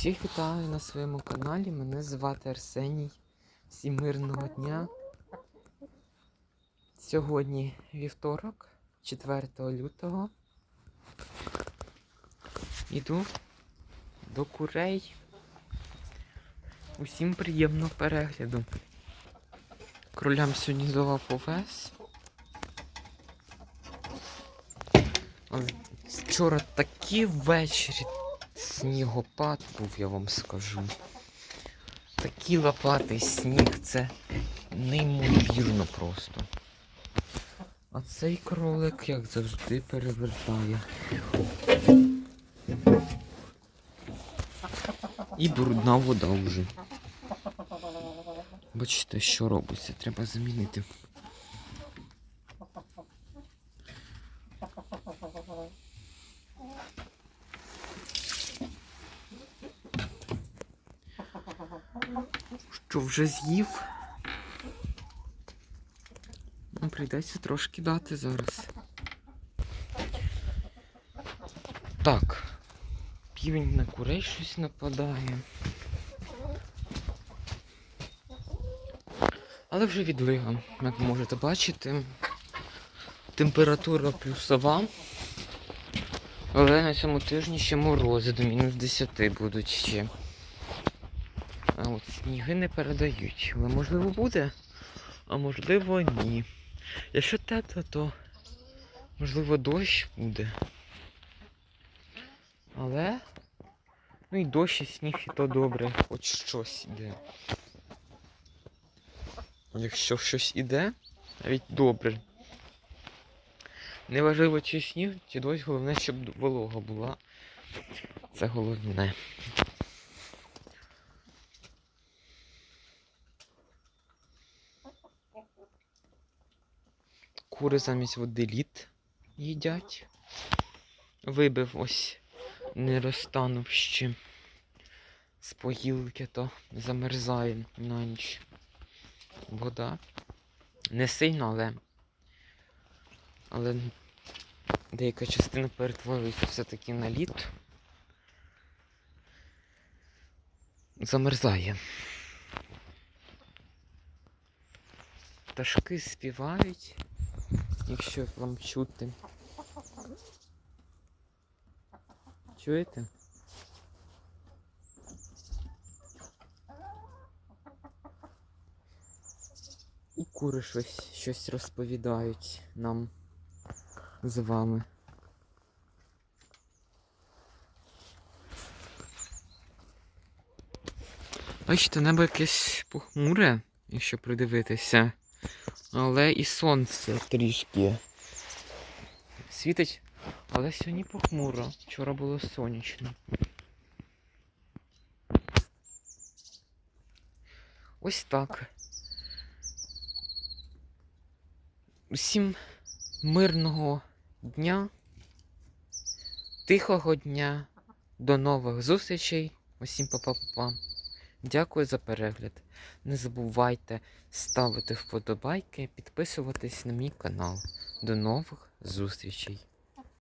Усіх вітаю на своєму каналі. Мене звати Арсеній. Всім мирного дня. Сьогодні вівторок, 4 лютого. Іду до курей. Усім приємного перегляду. Кролям сьогодні давав овес. Вчора такі ввечері снігопад був, я вам скажу. Такий лопатий сніг, це неймовірно просто. А цей кролик, як завжди, перевертає. І брудна вода вже. Бачите, що робиться, треба замінити. Що вже з'їв? Ну, прийдеться трошки дати зараз. Так. Півень на курей щось нападає. Але вже відлига, як можете бачити. Температура плюсова. Але на цьому тижні ще морози до мінус 10 будуть ще. А от сніги не передають. Але можливо буде, а можливо ні. Якщо тепло, то можливо дощ буде. Але ну і дощ і сніг і то добре, хоч щось іде. Якщо щось іде, навіть добре. Неважливо чи сніг, чи дощ, головне, щоб волога була. Це головне. Кури замість води лід їдять. Вибив ось, не розтанув ще з погілки, то замерзає на ніч. Вода. Не сильно, але. Але деяка частина перетворюється все-таки на лід. Замерзає. Пташки співають, якщо вам чути. Чуєте? І кури щось, щось розповідають нам з вами. Бачите, небо якесь похмуре, якщо придивитися. Але і сонце трішки світить, але сьогодні похмуро. Вчора було сонячно. Ось так. Усім мирного дня, тихого дня, до нових зустрічей. Усім па-па-па-па. Дякую за перегляд. Не забувайте ставити вподобайки, підписуватись на мій канал. До нових зустрічей!